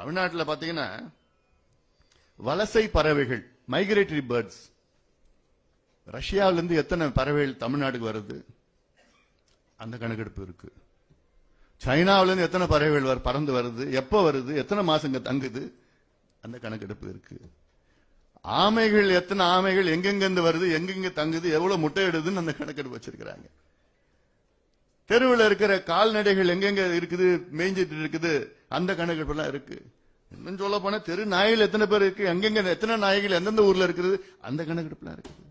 தமிழ்நாட்டில் பார்த்தீங்கன்னா வலசை பறவைகள் மைக்ரேட்டரி பேர்ட்ஸ் ரஷ்யாவிலிருந்து எத்தனை பறவைகள் தமிழ்நாட்டுக்கு வருது? அந்த கணக்கெடுப்பு இருக்கு. சைனாவிலிருந்து எத்தனை பறவைகள் வர- பறந்து வருது? எப்போ வருது? எத்தனை மாசங்க தங்குது? அந்த கணக்கெடுப்பு இருக்கு. ஆமைகள் எத்தனை ஆமைகள் எங்கெங்கிருந்து வருது? எங்கெங்க தங்குது? எவ்வளவு முட்டை இடுதுன்னு அந்த கணக்கெடுப்பு வச்சிருக்கிறாங்க. தெருவில் இருக்கிற கால்நடைகள் எங்கெங்க இருக்குது மேய்ஞ்சிட்டு இருக்குது அந்த கணக்கெடுப்பு எல்லாம் இருக்கு. இன்னும் சொல்ல போனா தெரு நாய்கள் எத்தனை பேர் இருக்கு எங்கெங்க எத்தனை நாய்கள் எந்தெந்த ஊர்ல இருக்குது அந்த கணக்கெடுப்புலாம் இருக்குது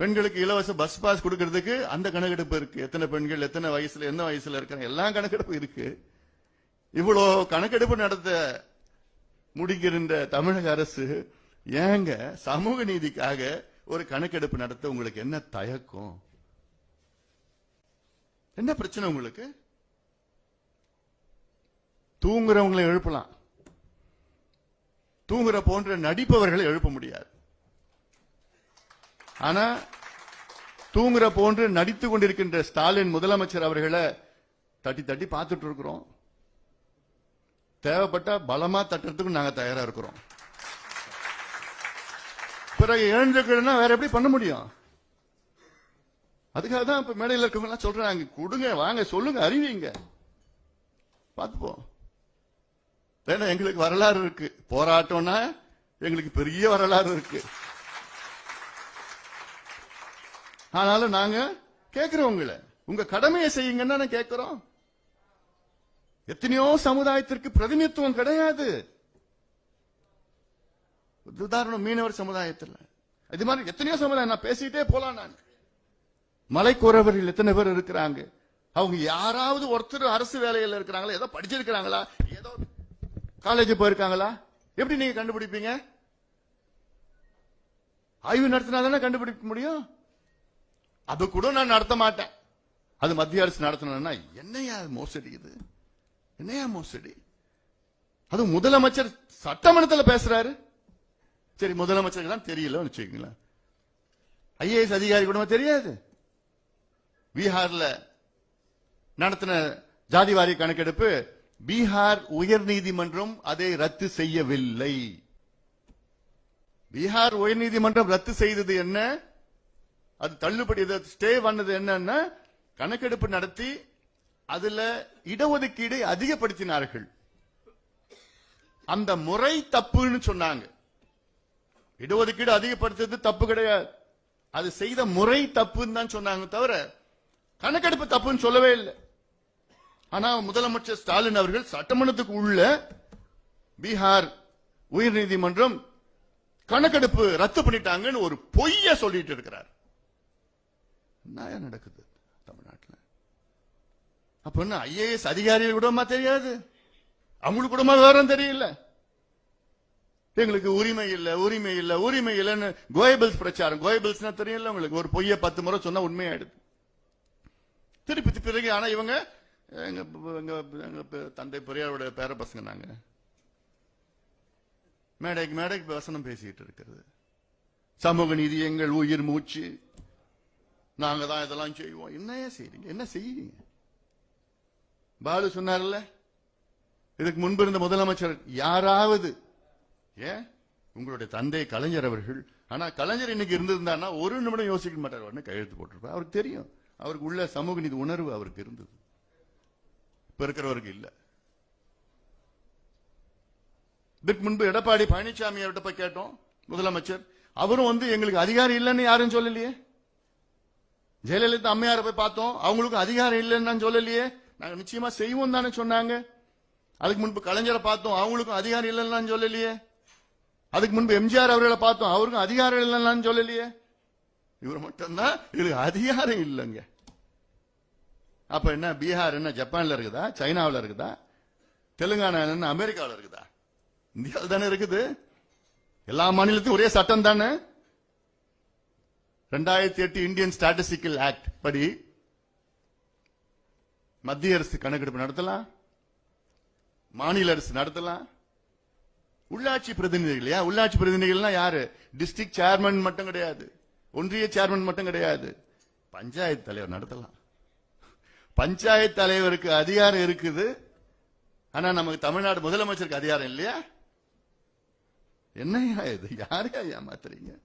பெண்களுக்கு இலவச பஸ் பாஸ் கொடுக்கறதுக்கு அந்த கணக்கெடுப்பு இருக்கு. எத்தனை பெண்கள் எத்தனை வயசுல எந்த வயசுல இருக்காங்க எல்லா கணக்கெடுப்பு இருக்கு. இவ்வளோ கணக்கெடுப்பு நடத்த முடிக்கின்ற தமிழக அரசு ஏங்க சமூக நீதிக்காக ஒரு கணக்கெடுப்பு நடத்த உங்களுக்கு என்ன தயக்கம்? என்ன பிரச்சனை உங்களுக்கு? தூங்குறவங்களை எழுப்பலாம். தூங்குற போன்ற நடிப்பவர்களை எழுப்ப முடியாது. ஆனா தூங்குற போன்று நடித்து கொண்டிருக்கின்ற ஸ்டாலின் முதலமைச்சர் அவர்களை தட்டி தட்டி பார்த்துட்டு இருக்கிறோம். தேவைப்பட்ட பலமா தட்டுறதுக்கு நாங்க தயாரா இருக்கிறோம். பிறகு எழுந்துக்கணும்னா வேற எப்படி பண்ண முடியும்? அதுக்காக தான் இப்ப மேடையில் இருக்கவங்கலாம் சொல்றாங்க. கொடுங்க வாங்க சொல்லுங்க அறிவிங்க. பார்த்துப்போம். ஏன்னா எங்களுக்கு வரலாறு இருக்கு. போராட்டம்னா எங்களுக்கு பெரிய வரலாறு இருக்கு. ஆனாலும் நாங்க கேட்கிறோம் உங்களை. உங்க கடமையை செய்யுங்கன்னு கேட்கிறோம் எத்தனையோ சமுதாயத்திற்கு பிரதிநிதித்துவம் கிடையாது. உதாரணம் மீனவர் சமுதாயத்தில். இது மாதிரி எத்தனையோ சமுதாயம் நான் பேசிட்டே போலாம் நான். மலைக்குறவர்கள் எத்தனை பேர் இருக்கிறாங்க? அவங்க யாராவது ஒருத்தர் அரசு வேலையில் இருக்கிறாங்களா? ஏதோ படிச்சிருக்கிறாங்களா? ஏதோ காலேஜ் போயிருக்காங்களா? எப்படி நீங்க கண்டுபிடிப்பீங்க? ஆய்வு நடத்தினா தானே கண்டுபிடிக்க முடியும்? அது கூட நான் நடத்த மாட்டேன். அது மத்திய அரசு நடத்தணும்னா என்னையா மோசடி இது? என்னையா மோசடி? அது முதலமைச்சர் சட்டமன்றத்தில் பேசுறாரு. சரி முதலமைச்சருக்கு தான் தெரியலன்னு வச்சுக்கீங்களா ஐஏஎஸ் அதிகாரி கூட தெரியாது? பீகார்ல நடத்தின ஜாதிவாரி கணக்கெடுப்பு பீகார் உயர்நீதிமன்றம் அதை ரத்து செய்யவில்லை. பீகார் உயர்நீதிமன்றம் ரத்து செய்தது என்ன? அது தள்ளுபடி ஸ்டே பண்ணது என்னன்னா கணக்கெடுப்பு நடத்தி அதுல இடஒதுக்கீடை அதிகப்படுத்தினார்கள். அந்த முறை தப்புன்னு சொன்னாங்க. இடஒதுக்கீடு அதிகப்படுத்துறது தப்பு கிடையாது. அது செய்த முறை தப்புன்னு தான் சொன்னாங்க தவிர கணக்கெடுப்பு தப்புன்னு சொல்லவே இல்லை. ஆனா முதலமைச்சர் ஸ்டாலின் அவர்கள் சட்டமன்றத்துக்கு உள்ள பீகார் உயர்நீதிமன்றம் கணக்கெடுப்பு ரத்து பண்ணிட்டாங்கன்னு ஒரு பொய்ய சொல்லிட்டு இருக்கிறார். என்ன நடக்குது தமிழ்நாட்டில்? அப்ப என்ன ஐஏஎஸ் அதிகாரிகள் கூடமா தெரியாது? அவங்களுக்கு கூடமா விவரம் தெரியல? எங்களுக்கு உரிமை இல்ல உரிமை இல்ல உரிமை இல்லைன்னு கோயபிள்ஸ் பிரச்சாரம். கோயபிள்ஸ்னா தெரியல உங்களுக்கு. ஒரு பொய்ய பத்து முறை சொன்னா உண்மையாயிடுது. திருப்பி பிறகு ஆனா இவங்க எங்க எங்க எங்க தந்தை பெரியாரோட பேர பசங்க நாங்க மேடைக்கு மேடைக்கு வசனம் பேசிக்கிட்டு இருக்கிறது. சமூக நீதி எங்கள் உயிர் மூச்சு. நாங்க தான் இதெல்லாம் செய்வோம். என்னையா செய்றீங்க? என்ன செய்யுங்க பாலு சொன்னார்ல இதுக்கு முன்பு இருந்த முதலமைச்சர் யாராவது ஏன் உங்களுடைய தந்தை கலைஞர் அவர்கள் ஆனா கலைஞர் இன்னைக்கு இருந்திருந்தாருன்னா ஒரு நிமிடம் யோசிக்க மாட்டார். உடனே கையெழுத்து போட்டிருப்பார். அவருக்கு தெரியும். அவருக்கு உள்ள சமூக நீதி உணர்வு அவருக்கு இருந்தது. இப்ப இருக்கிறவருக்கு இல்ல. இதற்கு முன்பு எடப்பாடி பழனிசாமி அவர்கிட்ட போய் கேட்டோம் முதலமைச்சர். அவரும் வந்து எங்களுக்கு அதிகாரம் இல்லைன்னு யாரும் சொல்லலையே? ஜெயலலிதா அம்மையாரை போய் பார்த்தோம் அவங்களுக்கும் அதிகாரம் இல்லைன்னு சொல்லலையே? நாங்க நிச்சயமா செய்வோம் தானே சொன்னாங்க. அதுக்கு முன்பு கலைஞரை பார்த்தோம் அவங்களுக்கும் அதிகாரம் இல்லைன்னு சொல்லலையே? அதுக்கு முன்பு எம்ஜிஆர் அவர்களை பார்த்தோம் அவருக்கும் அதிகாரம் இல்லைன்னு சொல்லலையே? இவர் மட்டும்தான் இது அதிகாரம் இல்லைங்க. அப்ப என்ன பீகார் என்ன ஜப்பான்ல இருக்குதா சைனாவில் இருக்குதா தெலுங்கானா என்ன அமெரிக்காவில் இருக்குதா? இந்தியாவில் தானே இருக்குது. எல்லா மாநிலத்தையும் ஒரே சட்டம் தானே? ரெண்டாயிரத்தி எட்டு இந்தியன் ஸ்டாட்டிஸ்டிக்கல் ஆக்ட் படி மத்திய அரசு கணக்கெடுப்பு நடத்தலாம் மாநில அரசு நடத்தலாம். உள்ளாட்சி பிரதிநிதிகள் இல்லையா உள்ளாட்சி பிரதிநிதிகள்னா யாரு? டிஸ்ட்ரிக்ட் சேர்மன் மட்டும் கிடையாது. ஒன்றிய சேர்மன் மட்டும் கிடையாது. பஞ்சாயத்து தலைவர் நடத்தலாம். பஞ்சாயத்து தலைவருக்கு அதிகாரம் இருக்குது. ஆனா நமக்கு தமிழ்நாடு முதலமைச்சருக்கு அதிகாரம் இல்லையா? என்னையா இது? யாரையா ஏமாத்துறீங்க?